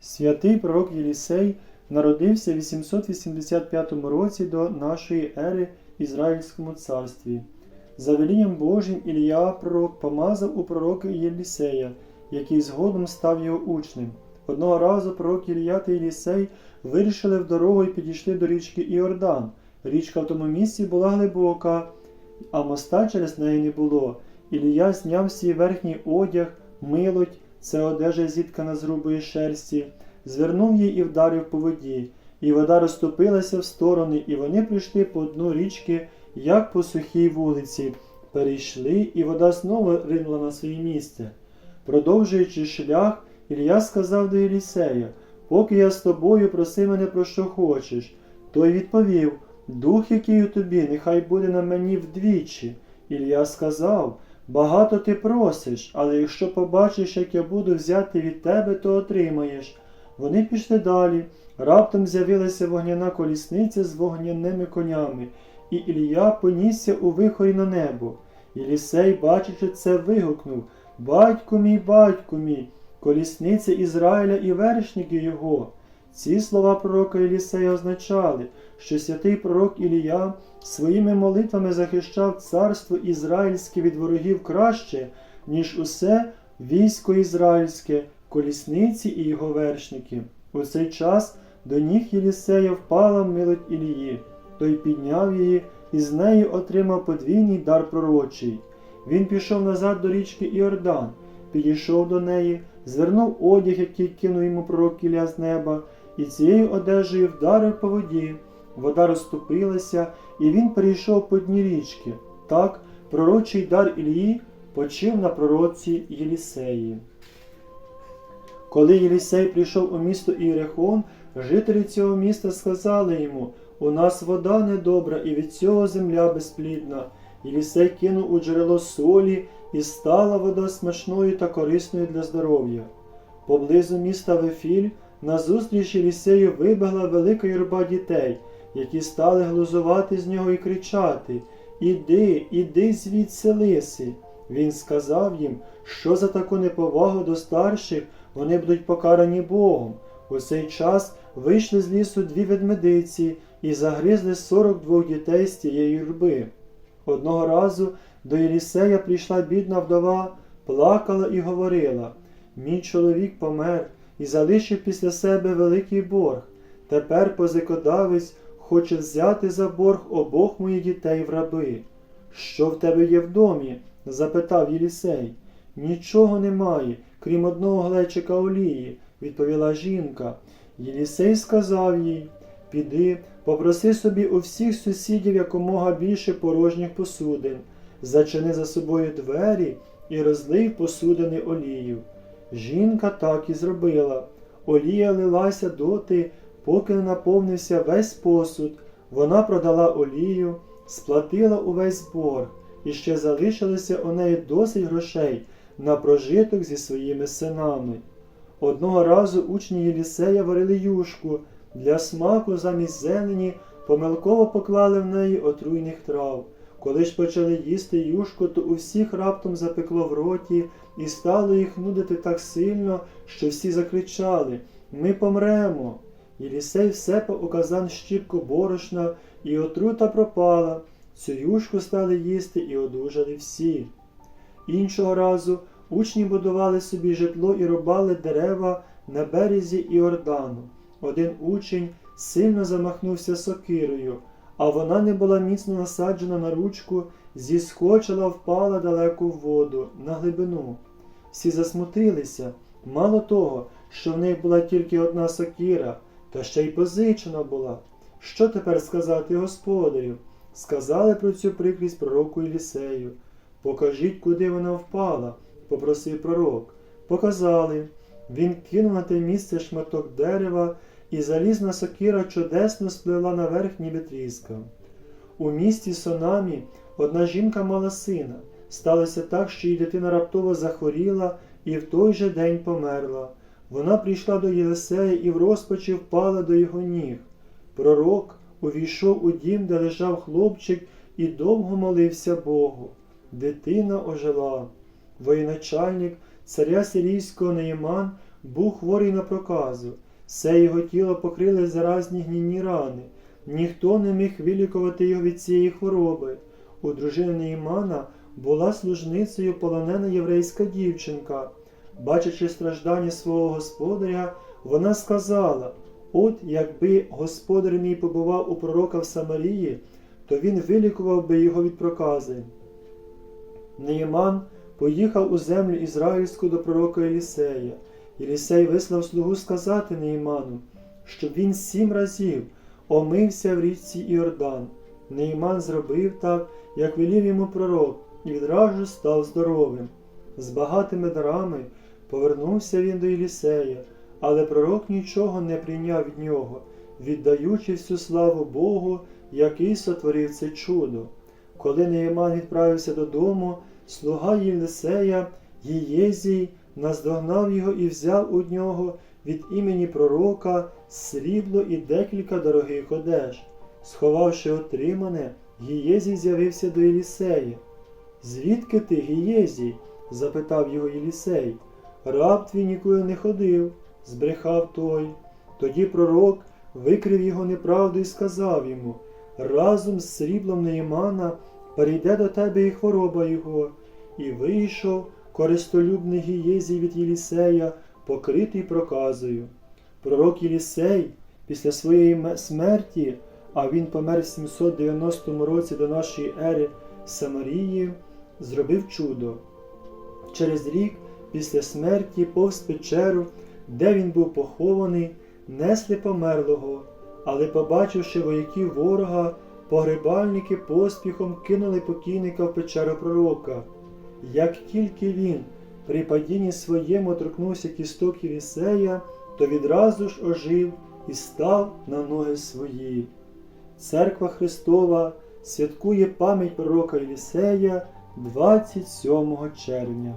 Святий пророк Єлісей народився в 885 році до нашої ери в Ізраїльському царстві. За велінням Божим Ілія пророк помазав у пророка Єлісея, який згодом став його учнем. Одного разу пророк Ілія та Єлісей вирішили в дорогу і підійшли до річки Іордан. Річка в тому місці була глибока, а моста через неї не було. Ілія зняв свій верхній одяг, милоть, це одежа зіткана з грубої шерсті, звернув її і вдарив по воді, і вода розступилася в сторони, і вони прийшли по дну річки, як по сухій вулиці. Перейшли, і вода знову ринула на своє місце. Продовжуючи шлях, Ілля сказав до Єлісея, поки я з тобою, проси мене про що хочеш. Той відповів, Дух, який у тобі, нехай буде на мені вдвічі. Ілля сказав, багато ти просиш, але якщо побачиш, як я буду взяти від тебе, то отримаєш. Вони пішли далі. Раптом з'явилася вогняна колісниця з вогняними конями, і Ілля понісся у вихорі на небо. Єлісей, бачачи це, вигукнув Батьку мій, батьку мій, колісниця Ізраїля і вершники його. Ці слова пророка Єлісея означали, що святий пророк Ілія своїми молитвами захищав царство ізраїльське від ворогів краще, ніж усе військо ізраїльське, колісниці і його вершники. У цей час до ніг Єлісея впала милость Ілії. Той підняв її і з неї отримав подвійний дар пророчий. Він пішов назад до річки Іордан, підійшов до неї, звернув одяг, який кинув йому пророк Ілля з неба, і цією одежею вдарив по воді. Вода розступилася, і він перейшов по дні річки. Так, пророчий дар Ілії почив на пророці Єлісеї. Коли Єлісей прийшов у місто Іерехон, жителі цього міста сказали йому: У нас вода недобра, і від цього земля безплідна. Єлісей кинув у джерело солі, і стала вода смачною та корисною для здоров'я. Поблизу міста Вефіль назустріч Єлісею вибігла велика юрба дітей, які стали глузувати з нього і кричати Іди, іди звідси лиси. Він сказав їм, що за таку неповагу до старших вони будуть покарані Богом. У цей час вийшли з лісу дві ведмедиці і загризли сорок двох дітей з тієї юрби. Одного разу до Єлісея прийшла бідна вдова, плакала і говорила Мій чоловік помер і залишив після себе великий борг. Тепер позикодавець хоче взяти за борг обох моїх дітей в раби. Що в тебе є в домі? запитав Єлісей. Нічого немає, крім одного глечика олії, відповіла жінка. Єлісей сказав їй Піди, попроси собі у всіх сусідів якомога більше порожніх посудин, зачини за собою двері і розлий посудини олію. Жінка так і зробила. Олія лилася доти, поки не наповнився весь посуд. Вона продала олію, сплатила увесь борг, і ще залишилося у неї досить грошей на прожиток зі своїми синами. Одного разу учні Єлісея варили юшку, для смаку замість зелені помилково поклали в неї отруйних трав. Коли ж почали їсти юшку, то у всіх раптом запекло в роті і стало їх нудити так сильно, що всі закричали Ми помремо. Єлісей всепа у казан щіпку борошна, і отрута пропала. Цю юшку стали їсти і одужали всі. Іншого разу учні будували собі житло і рубали дерева на березі Іордану. Один учень сильно замахнувся сокирою, а вона не була міцно насаджена на ручку, зіскочила, впала далеко в воду, на глибину. Всі засмутилися. Мало того, що в них була тільки одна сокира, та ще й позичена була. Що тепер сказати господарю? Сказали про цю прикрість пророку Єлісею. Покажіть, куди вона впала, попросив пророк. Показали. Він кинув на те місце шматок дерева, і залізна сокира чудесно сплила наверх, ніби тріска. У місті Сонамі одна жінка мала сина. Сталося так, що її дитина раптово захворіла і в той же день померла. Вона прийшла до Єлисея і в розпачі впала до його ніг. Пророк увійшов у дім, де лежав хлопчик, і довго молився Богу. Дитина ожила. Воєначальник царя сирійського Неєман був хворий на проказу. Все його тіло покрили заразні гнійні рани. Ніхто не міг вилікувати його від цієї хвороби. У дружини Неймана була служницею полонена єврейська дівчинка. Бачачи страждання свого господаря, вона сказала: От якби господар мій побував у пророка в Самарії, то він вилікував би його від прокази. Неєман поїхав у землю ізраїльську до пророка Елісея. Єлісей вислав слугу сказати Неїману, щоб він сім разів омився в річці Іордан. Неїман зробив так, як велів йому пророк, і відразу став здоровим. З багатими дарами повернувся він до Єлісея, але пророк нічого не прийняв від нього, віддаючи всю славу Богу, який сотворив це чудо. Коли Неєман відправився додому, слуга Єлисея, Єєзій, наздогнав його і взяв у нього від імені пророка срібло і декілька дорогих одеж. Сховавши отримане, Гієзій з'явився до Єлісея. Звідки ти, Гієзій? запитав його Єлісей. Раб твій нікуди не ходив, збрехав той. Тоді пророк викрив його неправду і сказав йому разом з сріблом Неємана перейде до тебе і хвороба його. І вийшов користолюбний Гієзій від Єлісея, покритий проказою. Пророк Єлісей після своєї смерті, а він помер в 790 році до нашої ери Самарії, зробив чудо. Через рік після смерті повз печеру, де він був похований, несли померлого, але, побачивши вояків ворога, погребальники поспіхом кинули покійника в печеру пророка. Як тільки він при падінні своєму торкнувся кісток Єлісея, то відразу ж ожив і став на ноги свої. Церква Христова святкує пам'ять пророка Єлісея 27 червня.